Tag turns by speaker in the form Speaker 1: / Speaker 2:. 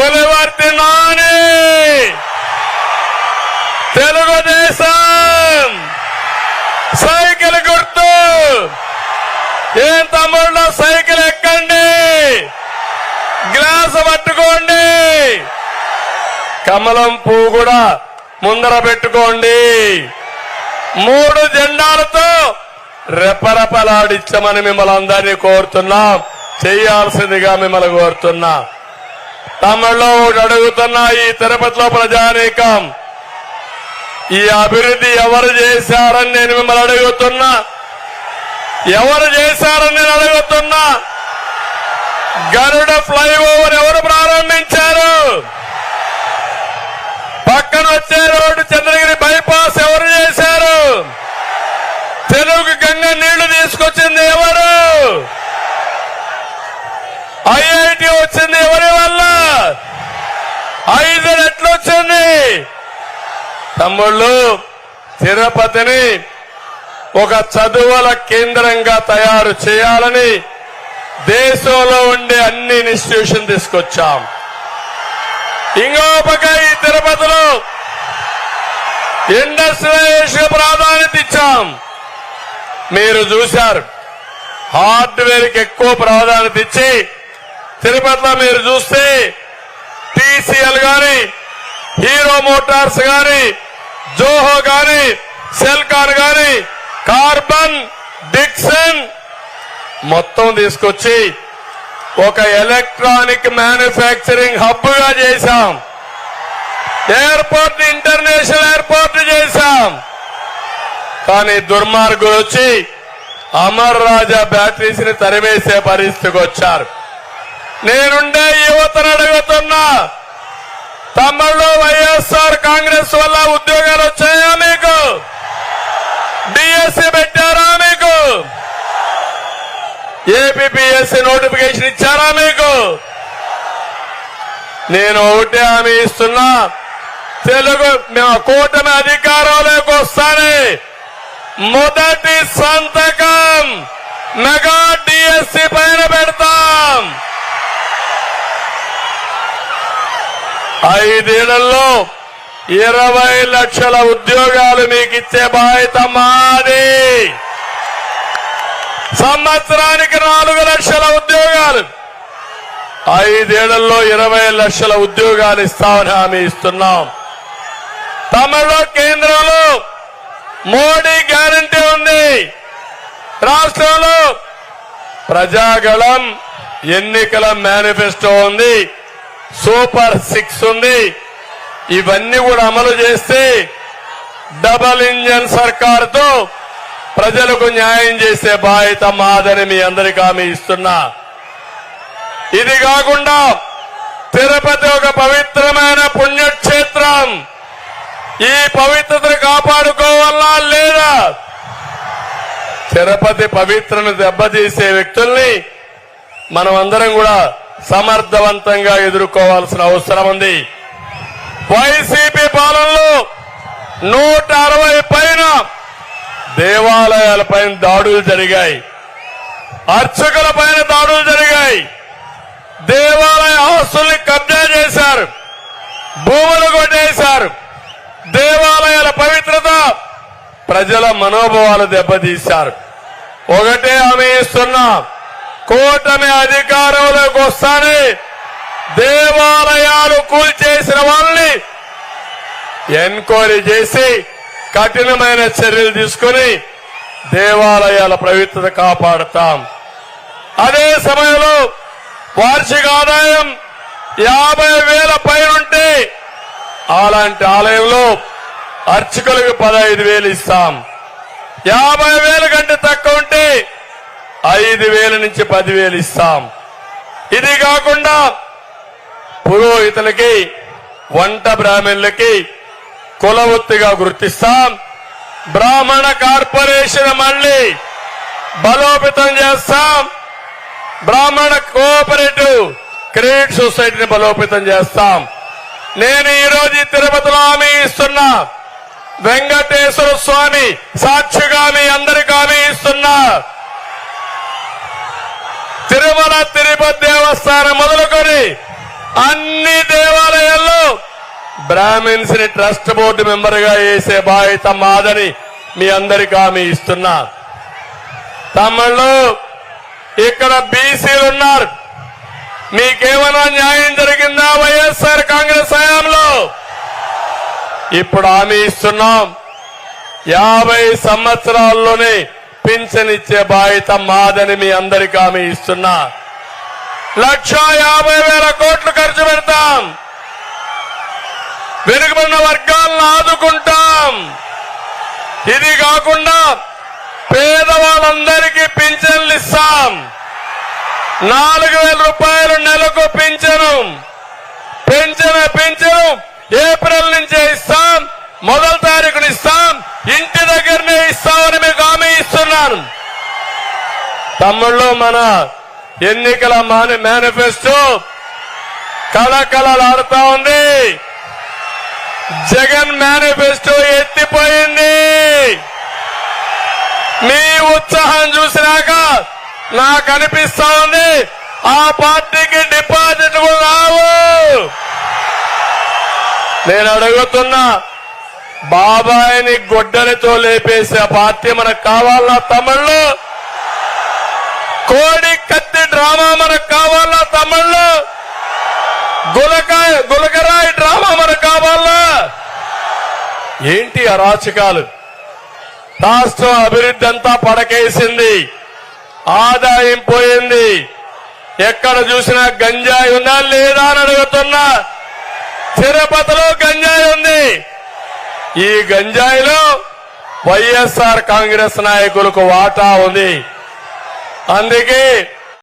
Speaker 1: Pulivarthi Telugu Desam! Cycle గుర్తు! ఏం తమ్ముళ్ళు సైకిల్ ఎక్కండి! గ్లాస్ పట్టుకోండి! కమలం పువ్వు కూడా ముందర పెట్టుకోండి! మూడు జెండాలతో రెపరెపలాడిచ్చమని మిమ్మల్ని అందరినీ కోరుతున్నాం. చేయాల్సిందిగా మిమ్మల్ని కోరుతున్నా. తమిళలో అడుగుతున్న ఈ తిరుపతిలో ప్రజానీకం. ఈ అభివృద్ధి ఎవరు చేశారని నేను మిమ్మల్ని అడుగుతున్నా. ఎవరు చేశారని నేను అడుగుతున్నా. గరుడ ఫ్లైఓవర్ ఎవరు ప్రారంభించారు? పక్కన వచ్చే రోడ్డు చంద్రగిరి బైపాస్ ఎవరు చేశారు తెలుగు గంగ నీళ్ళు తీసుకొచ్చింది ఎవరు ఐఐటి వచ్చింది ఎవరి వల్ల? ఐదు రెట్లు వచ్చింది. తమ్ముళ్ళు తిరుపతిని ఒక చదువుల కేంద్రంగా తయారు చేయాలని దేశంలో ఉండే అన్ని ఇన్స్టిట్యూషన్ తీసుకొచ్చాం. ఇంకో పక్క ఈ తిరుపతిలో ఇండస్ట్రియలైజేషన్ ప్రాధాన్యత ఇచ్చాం. మీరు చూశారు. హార్డ్వేర్కి ఎక్కువ ప్రాధాన్యత ఇచ్చి తిరుపతిలో మీరు చూస్తే టీసీఎల్ గాని హీరో మోటార్స్ గాని జోహో గాని సెల్కార్ గాని కార్బన్ డిక్సన్ మొత్తం తీసుకొచ్చి ఒక ఎలక్ట్రానిక్ మ్యానుఫ్యాక్చరింగ్ హబ్గా చేశాం. ఎయిర్పోర్ట్ ఇంటర్నేషనల్ ఎయిర్పోర్ట్ చేశాం. కానీ దుర్మార్గులు వచ్చి అమర్ రాజా బ్యాటరీస్ని తరివేసే పరిస్థితికి వచ్చారు. నేనుండే యువతను అడుగుతున్నా. తమిళలో వైఎస్ఆర్ కాంగ్రెస్ వల్ల ఉద్యోగాలు వచ్చాయా మీకు? డిఎస్సి పెట్టారా మీకు? ఏపీఎస్సి నోటిఫికేషన్ ఇచ్చారా మీకు? నేను ఒకటే హామీ ఇస్తున్నా. తెలుగు కూటమి అధికారంలోకి వస్తానే. మొదటి సంతకం మెగా డిఎస్సి పైన పెడతాం. ఐదేళ్ళలో ఇరవై లక్షల ఉద్యోగాలు మీకు ఇచ్చే బాధ్యత మాది. సంవత్సరానికి నాలుగు లక్షల ఉద్యోగాలు. ఐదేళ్ళలో ఇరవై లక్షల ఉద్యోగాలు ఇస్తామని హామీ ఇస్తున్నాం. తమిళ కేంద్రంలో మోడీ గ్యారంటీ ఉంది. రాష్ట్రంలో ప్రజాగళం ఎన్నికల మేనిఫెస్టో ఉంది. సూపర్ సిక్స్ ఉంది. ఇవన్నీ కూడా అమలు చేస్తే డబల్ ఇంజన్ సర్కార్తో ప్రజలకు న్యాయం చేసే బాధ్యత మాదని మీ అందరికీ హామీ ఇస్తున్నా. ఇది కాకుండా తిరుపతి ఒక పవిత్రమైన పుణ్యక్షేత్రం. ఈ పవిత్రతను కాపాడుకోవాలా లేదా? తిరుపతి పవిత్రను దెబ్బతీసే వ్యక్తుల్ని మనం అందరం కూడా సమర్థవంతంగా ఎదుర్కోవాల్సిన అవసరం ఉంది. వైసీపీ పాలనలో నూట అరవై పైన దేవాలయాల పైన దాడులు జరిగాయి. అర్చకుల పైన దాడులు జరిగాయి. దేవాలయ ఆస్తుల్ని కబ్జా చేశారు. భూములు కొట్టేశారు. దేవాలయాల పవిత్రత ప్రజల మనోభావాలు దెబ్బతీశారు. ఒకటే హామీ ఇస్తున్నా. కూటమి అధికారంలోకి వస్తానే దేవాలయాలు కూల్చేసిన వాళ్ళని ఎన్క్వైరీ చేసి కఠినమైన చర్యలు తీసుకుని దేవాలయాల పవిత్రత కాపాడతాం. అదే సమయంలో వార్షిక ఆదాయం యాభై వేల పైనుంటే అలాంటి ఆలయంలో అర్చకులకు పదహైదు వేలు ఇస్తాం. యాభై వేల కంటే తక్కువ ఉంటే ఐదు వేల నుంచి పదివేలు ఇస్తాం. ఇది కాకుండా పురోహితులకి వంట బ్రాహ్మణులకి కులవృత్తిగా గుర్తిస్తాం. బ్రాహ్మణ కార్పొరేషన్ మళ్ళీ బలోపేతం చేస్తాం. బ్రాహ్మణ కోఆపరేటివ్ క్రెడిట్ సొసైటీని బలోపేతం చేస్తాం. నేను ఈరోజు తిరుపతిలో హామీ ఇస్తున్నా. వెంకటేశ్వర స్వామి సాక్షిగా మీ అందరికీ హామీ ఇస్తున్నా. తిరుమల తిరుపతి దేవస్థానం మొదలుకొని అన్ని దేవాలయాల్లో బ్రాహ్మిన్స్ని ట్రస్ట్ బోర్డు మెంబర్గా వేసే బాధ్యత మాదని మీ అందరికి హామీ ఇస్తున్నా. తమ్ముళ్ళు ఇక్కడ బీసీలు ఉన్నారు. మీకేమైనా న్యాయం జరిగిందా వైఎస్ఆర్ కాంగ్రెస్ హయాంలో? ఇప్పుడు హామీ ఇస్తున్నాం. యాభై సంవత్సరాల్లోనే పింఛన్ ఇచ్చే బాధ్యత మాదని మీ అందరికి ఆమె ఇస్తున్నా. లక్ష యాభై వేల కోట్లు ఖర్చు పెడతాం. వెనుకబడిన వర్గాలను ఆదుకుంటాం. ఇది కాకుండా పేదవాళ్ళందరికీ పింఛన్లు ఇస్తాం. నాలుగు వేల రూపాయలు నెలకు పింఛను. పెంచిన పింఛను. ఏప్రిల్ నుంచే ఇస్తాం. మొదటి తారీఖున ఇస్తాం. ఇంటి దగ్గరనే ఇస్తామని మీకు హామీ తమ్ముళ్ళు మన ఎన్నికల మాని మేనిఫెస్టో కళకళలాడుతా ఉంది. జగన్ మేనిఫెస్టో ఎత్తిపోయింది. మీ ఉత్సాహం చూసినాక నాకు అనిపిస్తా ఉంది ఆ పార్టీకి డిపాజిట్ రావు. నేను అడుగుతున్నా బాబాయిని గొడ్డలితో లేపేసే పార్టీ మనకు కావాలా తమిళ్ళు కోడి కత్తి డ్రామా మనకు కావాలా తమిళ్ళు గులకాయ గులకరాయి డ్రామా మనకు కావాలా? ఏంటి అరాచకాలు? రాష్ట్రం అభివృద్ధి అంతా పడకేసింది. ఆదాయం పోయింది. ఎక్కడ చూసినా గంజాయి ఉందా లేదా అని అడుగుతున్నా. తిరుపతిలో గంజాయి ఉంది. ఈ గంజాయిలో వైఎస్ఆర్ కాంగ్రెస్ నాయకులకు వాటా ఉంది. అందుకే